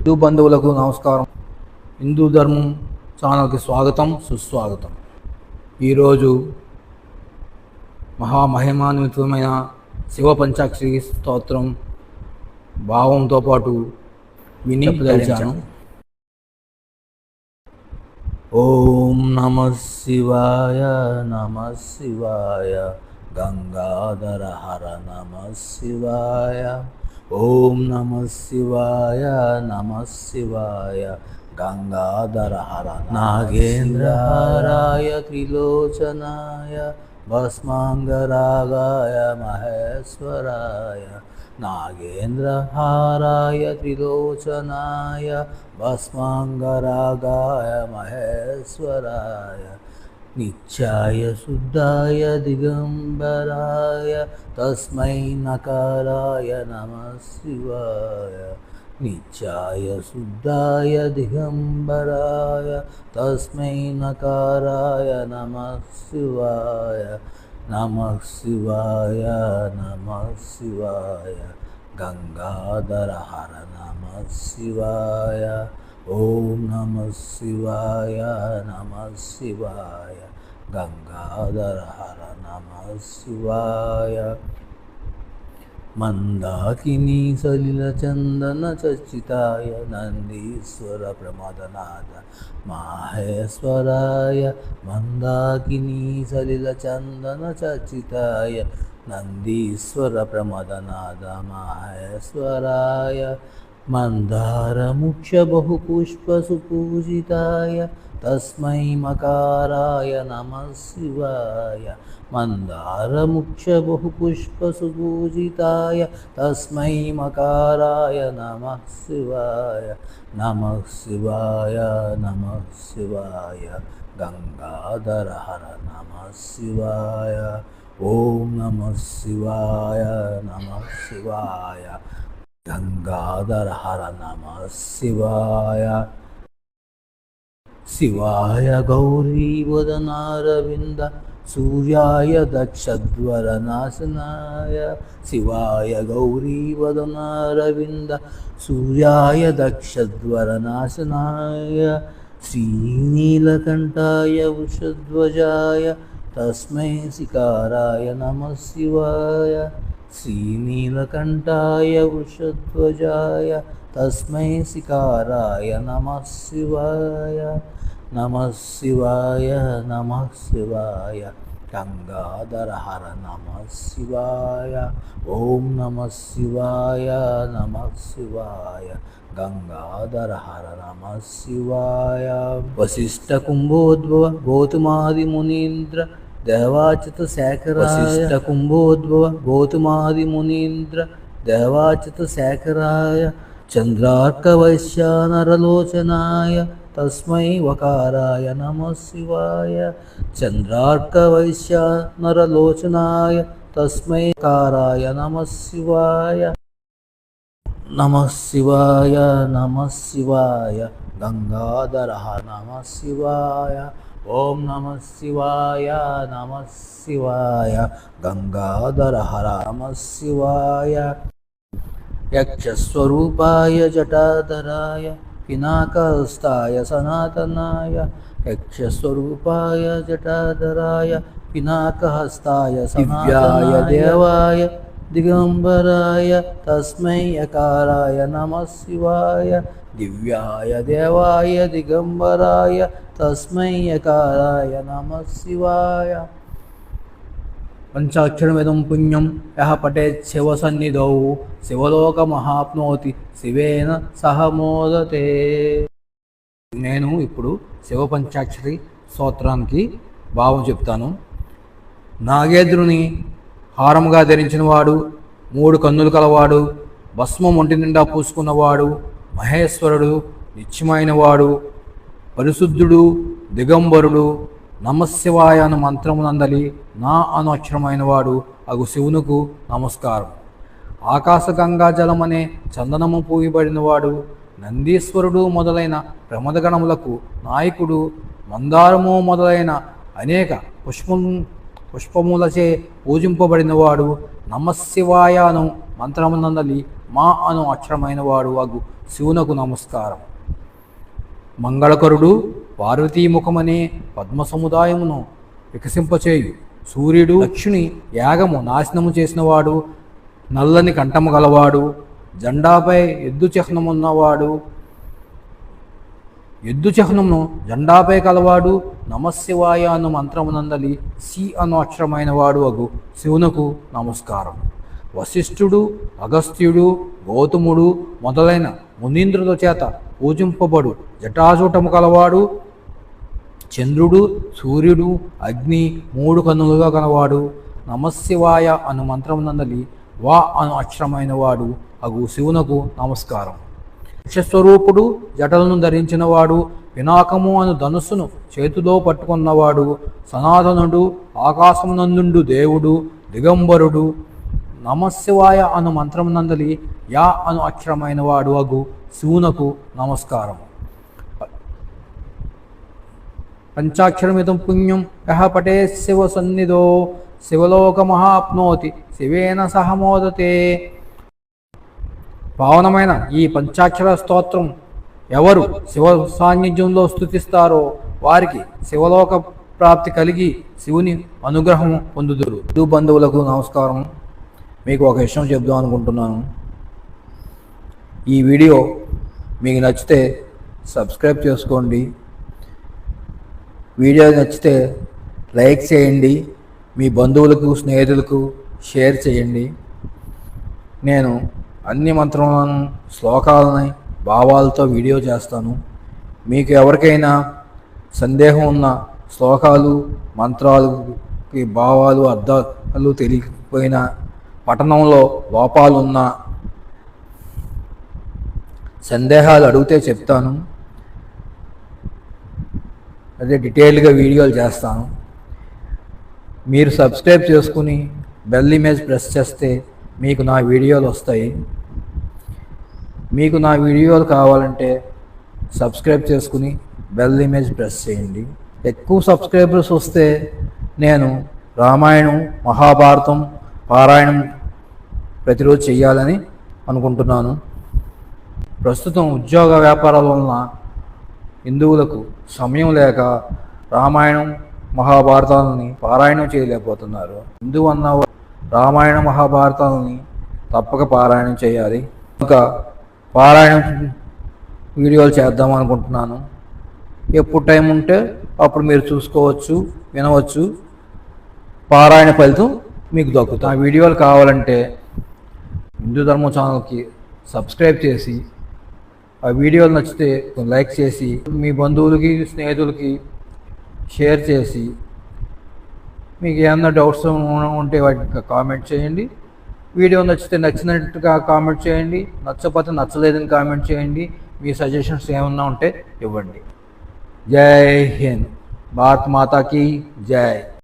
హిందూ బంధువులకు నమస్కారం. హిందూ ధర్మం ఛానల్కి స్వాగతం సుస్వాగతం. ఈరోజు మహామహిమాన్వితమైన శివ పంచాక్షరి స్తోత్రం భావంతో పాటు విని ఓం నమ శివాయ నమ శివాయ గంగాధర హర నమ శివాయ. ఓం నమ శివాయ నమ శివాయ గంగాధర హర నాగేంద్రహారాయ త్రిలోచనాయ భస్మాంగరాగాయ మహేశ్వరాయ నాగేంద్రహారాయ త్రిలోచనాయ భస్మాంగరాగాయ మహేశ్వరాయ నిత్యాయ శుద్ధాయ దిగంబరాయ తస్మై నకారాయ నమ శివాయ. నిత్యాయ శుద్ధాయ దిగంబరాయ తస్మై నకారాయ నమ శివాయ. నమ శివాయ నమ శివాయ. గంగాధర హర నమ శివాయ. ఓం నమ శివాయ నమ శివాయ గంగాధర హర నమ శివాయ. మందాకిని సలిల చందన చచ్చితాయ నందీశ్వర ప్రమదనాథ మాహేశ్వరాయ. మందాకిని సలిల చందన చచ్చితాయ నందీశ్వర ప్రమదనాథ మాహేశ్వరాయ. మందారముఖ్య బహుపుష్పసుపూజితాయ తస్మై మకారాయ నమ శివాయ మందారముఖ్య బహుపుష్పసుపూజితాయ తస్మై మకారాయ నమ శివాయ నమ శివాయ నమ శివాయ గంగాధర హర నమ శివాయ ఓం నమ శివాయ నమ శివాయ గంగాధర హర నమ శివాయ శివాయ గౌరీ వదనారవింద సూర్యాయ దక్షద్వరనాశనాయ. శివాయ గౌరీ వదనారవింద సూర్యాయ దక్షద్వరనాశనాయ. శ్రీనీలకంఠాయ వృషధ్వజాయ తస్మై శికారాయ నమ శివాయ. శ్రీనీలకంఠాయ వృషధ్వజాయ తస్మై శికారాయ నమ శివాయ నమ శివాయ నమ శివాయ గంగాధర హర నమ శివాయ ఓం నమ శివాయ నమ శివాయ గంగాధర హర నమ శివాయ వశిష్ఠ కుంభోద్భవ గౌతమాది మునీంద్ర దేవాచిత శేఖరాయ కుంభోద్భవ గౌతమాది మునీంద్ర దేవాచిత శేఖరాయ చంద్రార్కవైశ్యానరలోచనాయ తస్మై వకారాయ నమ శివాయ. చంద్రార్కవైశ్యానరలోచనాయ తస్మై కారాయ నమ శివాయ. నమ శివాయ నమ శివాయ. గంగాధర నమ శివాయ. ఓం నమ శివాయ నమ శివాయ గంగాధర హర నమ శివాయ. యక్షస్వరూపాయ జటాధరాయ పినాకస్తాయ సనాతనాయ యక్షస్వరూపాయ జటాధరాయ పినాకహస్తాయ దివ్యాయ దేవాయ దిగంబరాయ తస్మై అకారాయ నమ శివాయ. దివ్యాయ దేవాయ దిగంబరాయ తస్మై అకారాయ నమ శివాయ పంచాక్షరమిదం పుణ్యం యహ పఠేత్ శివసన్నిధౌ శివలోకమహాప్నోతి శివేన సహ మోదతే నేను ఇప్పుడు శివ పంచాక్షరి స్తోత్రానికి భావం చెప్తాను. నాగేంద్రుని హారముగా ధరించినవాడు మూడు కన్నులు కలవాడు భస్మం ఒంటి నిండా పూసుకున్నవాడు మహేశ్వరుడు నిత్యమైనవాడు పరిశుద్ధుడు దిగంబరుడు నమశివాయ అను మంత్రమునందలి నా అను వాడు అగు శివునుకు నమస్కారం. ఆకాశగంగా జలమనే చందనము పూయబడినవాడు నందీశ్వరుడు మొదలైన ప్రమదగణములకు నాయకుడు మందారము మొదలైన అనేక పుష్పం పుష్పములచే పూజింపబడినవాడు నమశివాయ అను మంత్రమునందలి మా అను అక్షరమైన వాడు అగు శివునకు నమస్కారం. మంగళకరుడు పార్వతీముఖమనే పద్మ సముదాయమును వికసింపచేయు. సూర్యుడు లక్ష్మి యాగము నాశనము చేసినవాడు నల్లని కంఠము గలవాడు జెండాపై ఎద్దు చిహ్నమున్నవాడు ఎద్దు చిహ్నమును జెండాపై కలవాడు నమశివాయ అను మంత్రమునందలి సి అను అక్షరమైన వాడు అగు. శివునకు నమస్కారం. వశిష్ఠుడు అగస్త్యుడు గౌతముడు మొదలైన మునీంద్రుల చేత పూజింపబడు. జటాజూటము కలవాడు చంద్రుడు సూర్యుడు అగ్ని మూడు కన్నులుగా కలవాడు. నమశివాయ అను మంత్రమునందలి వా అను అక్షరమైన వాడు అగు శివునకు నమస్కారం. విషస్వరూపుడు జటలను ధరించినవాడు. పినాకము అను ధనుస్సును చేతిలో పట్టుకున్నవాడు. సనాతనుడు ఆకాశమునందుండు దేవుడు. దిగంబరుడు నమశివాయ అను మంత్రమునందలి యా అను అక్షరమైన వాడు అగు శివునకు నమస్కారం. పంచాక్షరమిదం పుణ్యం యహ పటే శివ సన్నిధో శివలోకమహాప్నోతి శివేన సహమోదతే పావనమైన ఈ పంచాక్షర స్తోత్రం ఎవరు శివ సాన్నిధ్యంలో స్థుతిస్తారో వారికి శివలోక ప్రాప్తి కలిగి శివుని అనుగ్రహం పొందుదురు. హిందూ బంధువులకు నమస్కారం. మీకు ఒక విషయం చెప్దాం అనుకుంటున్నాను. ఈ వీడియో మీకు నచ్చితే సబ్స్క్రైబ్ చేసుకోండి. వీడియో నచ్చితే లైక్ చేయండి. మీ బంధువులకు స్నేహితులకు షేర్ చేయండి. నేను అన్ని మంత్రాలను శ్లోకాలని భావాలతో వీడియో చేస్తాను. మీకు ఎవరికైనా సందేహం ఉన్న శ్లోకాలు మంత్రాలు భావాలు అర్థాలు తెలియకపోయినా పఠనంలో లోపాలున్నా సందేహాలు అడిగితే చెప్తాను. అదే డీటెయిల్గా వీడియోలు చేస్తాను. మీరు సబ్స్క్రైబ్ చేసుకుని బెల్ ఇమేజ్ ప్రెస్ చేస్తే మీకు నా వీడియోలు వస్తాయి. మీకు నా వీడియోలు కావాలంటే సబ్స్క్రైబ్ చేసుకుని బెల్ ఇమేజ్ ప్రెస్ చేయండి. ఎక్కువ సబ్స్క్రైబర్స్ వస్తే నేను రామాయణం మహాభారతం పారాయణం ప్రతిరోజు చేయాలని అనుకుంటున్నాను. ప్రస్తుతం ఉద్యోగ వ్యాపారాల వలన హిందువులకు సమయం లేక రామాయణం మహాభారతాలని పారాయణం చేయలేకపోతున్నారు. హిందువు అన్న రామాయణ మహాభారతాలని తప్పక పారాయణం చేయాలి. ఒక పారాయణం వీడియోలు చేద్దాం అనుకుంటున్నాను. ఎప్పుడు టైం ఉంటే అప్పుడు మీరు చూసుకోవచ్చు వినవచ్చు. పారాయణ ఫలితం మీకు దక్కుతుంది. ఆ వీడియోలు కావాలంటే హిందూ ధర్మం ఛానల్కి సబ్స్క్రైబ్ చేసి ఆ వీడియోలు నచ్చితే లైక్ చేసి మీ బంధువులకి స్నేహితులకి షేర్ చేసి మీకు ఏమన్నా డౌట్స్ ఉంటే వాటికి కామెంట్ చేయండి. వీడియో నచ్చితే నచ్చినట్టుగా కామెంట్ చేయండి. నచ్చకపోతే నచ్చలేదని కామెంట్ చేయండి. మీ సజెషన్స్ ఏమన్నా ఉంటే ఇవ్వండి. జై హింద్. భారత్ మాతాకి జై.